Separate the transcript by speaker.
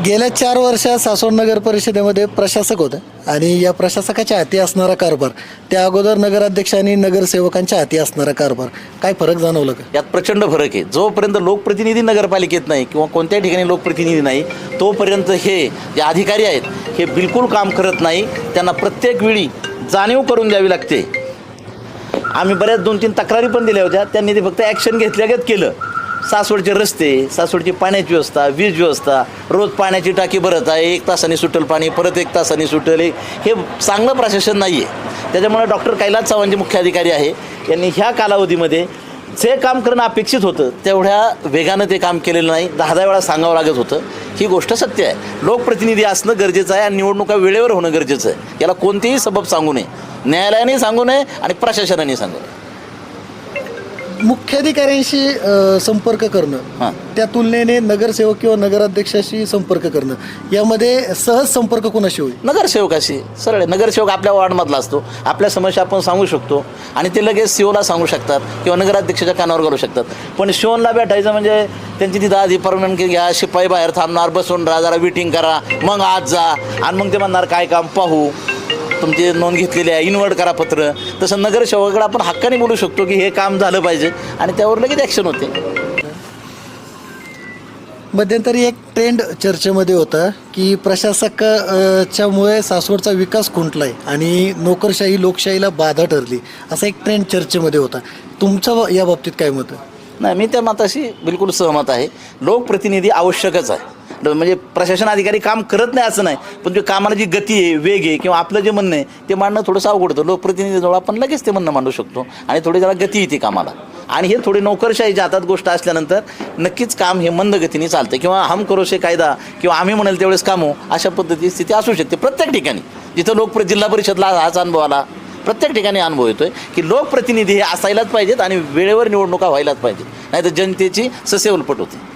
Speaker 1: गेल्या चार वर्षात सासवड नगर परिषदेमध्ये प्रशासक होतं आणि या प्रशासकाच्या हाती असणारा कारभार त्या अगोदर नगराध्यक्ष आणि नगरसेवकांच्या हाती असणारा कारभार काय फरक जाणवलं का?
Speaker 2: यात प्रचंड फरक आहे. जोपर्यंत लोकप्रतिनिधी नगरपालिकेत नाही किंवा कोणत्याही ठिकाणी लोकप्रतिनिधी नाही तोपर्यंत हे जे अधिकारी आहेत हे बिलकुल काम करत नाही. त्यांना प्रत्येक वेळी जाणीव करून द्यावी लागते. आम्ही बऱ्याच दोन तीन तक्रारी पण दिल्या होत्या. त्यांनी ते फक्त ॲक्शन घेतल्यागत केलं. सासवडचे रस्ते सासवडची पाण्याची व्यवस्था वीज व्यवस्था रोज पाण्याची टाकी भरत आहे एक तासाने सुटल पाणी परत एक तासाने सुटल. हे चांगलं प्रशासन नाही आहे त्याच्यामुळे डॉक्टर कैलास चव्हाण जे मुख्य अधिकारी आहे. यांनी ह्या कालावधीमध्ये जे काम करणं अपेक्षित होतं तेवढ्या वेगानं ते काम केलेलं नाही. दहा दहा वेळा सांगावं लागत होतं. ही गोष्ट सत्य आहे. लोकप्रतिनिधी असणं गरजेचं आहे आणि निवडणुका वेळेवर होणं गरजेचं आहे. याला कोणतेही सबब सांगू नये. न्यायालयाने सांगू नये आणि प्रशासनाने सांगू नये.
Speaker 1: मुख्याधिकाऱ्यांशी अ, संपर्क करणं
Speaker 2: हां.
Speaker 1: त्या तुलनेने नगरसेवक किंवा नगराध्यक्षाशी संपर्क करणं यामध्ये सहज संपर्क कोणाशी होईल?
Speaker 2: नगरसेवकाशी. सरळ आहे. नगरसेवक आपल्या वॉर्डमधला असतो. आपल्या समस्या आपण सांगू शकतो. आणि ते लगेच सीओला सांगू शकतात किंवा नगराध्यक्षाच्या कानावर घालू शकतात. पण शिवनला भेटायचं म्हणजे त्यांची तिथं आधी परवानगी घ्या शिपाई बाहेर थांबणार बसून राहा जरा विटिंग करा मग आज जा. आणि मग ते म्हणणार काय काम? पाहू. तुमची नोंद घेतलेली आहे इन्व्हर्ट करा पत्र. तसं नगरसेवकाकडे आपण हक्काने बोलू शकतो की हे काम झालं पाहिजे आणि त्यावर लगेच ॲक्शन होते.
Speaker 1: मध्यंतरी एक ट्रेंड चर्चेमध्ये होता की प्रशासकाच्यामुळे सासवडचा विकास खुंटलाय आणि नोकरशाही लोकशाहीला बाधा ठरली. असा एक ट्रेंड चर्चेमध्ये होता. तुमचं या बाबतीत काय मत आहे?
Speaker 2: नाही मी त्या मताशी बिलकुल सहमत आहे. लोकप्रतिनिधी आवश्यकच आहे. म्हणजे प्रशासन अधिकारी काम करत नाही असं नाही. पण जे कामाला जी गती आहे वेग आहे किंवा आपलं जे म्हणणं आहे ते मांडणं थोडंसं अवघड होतं. लोकप्रतिनिधीजवळ आपण लगेच ते म्हणणं मांडू शकतो. आणि थोडी जरा गती येते कामाला. आणि हे थोडी नोकरशाहीच्या हातात गोष्ट असल्यानंतर नक्कीच काम हे मंद गतीने चालतं. किंवा हम करोशे कायदा किंवा आम्ही म्हणाल तेवढेच कामो अशा पद्धतीची स्थिती असू शकते. प्रत्येक ठिकाणी. जिथं लोक जिल्हा परिषदला हाच अनुभव आला प्रत्येक ठिकाणी अनुभव येतोय की लोकप्रतिनिधी हे असायलाच पाहिजेत आणि वेळेवर निवडणुका व्हायलाच पाहिजे नाही तर जनतेची ससेवलपट होते.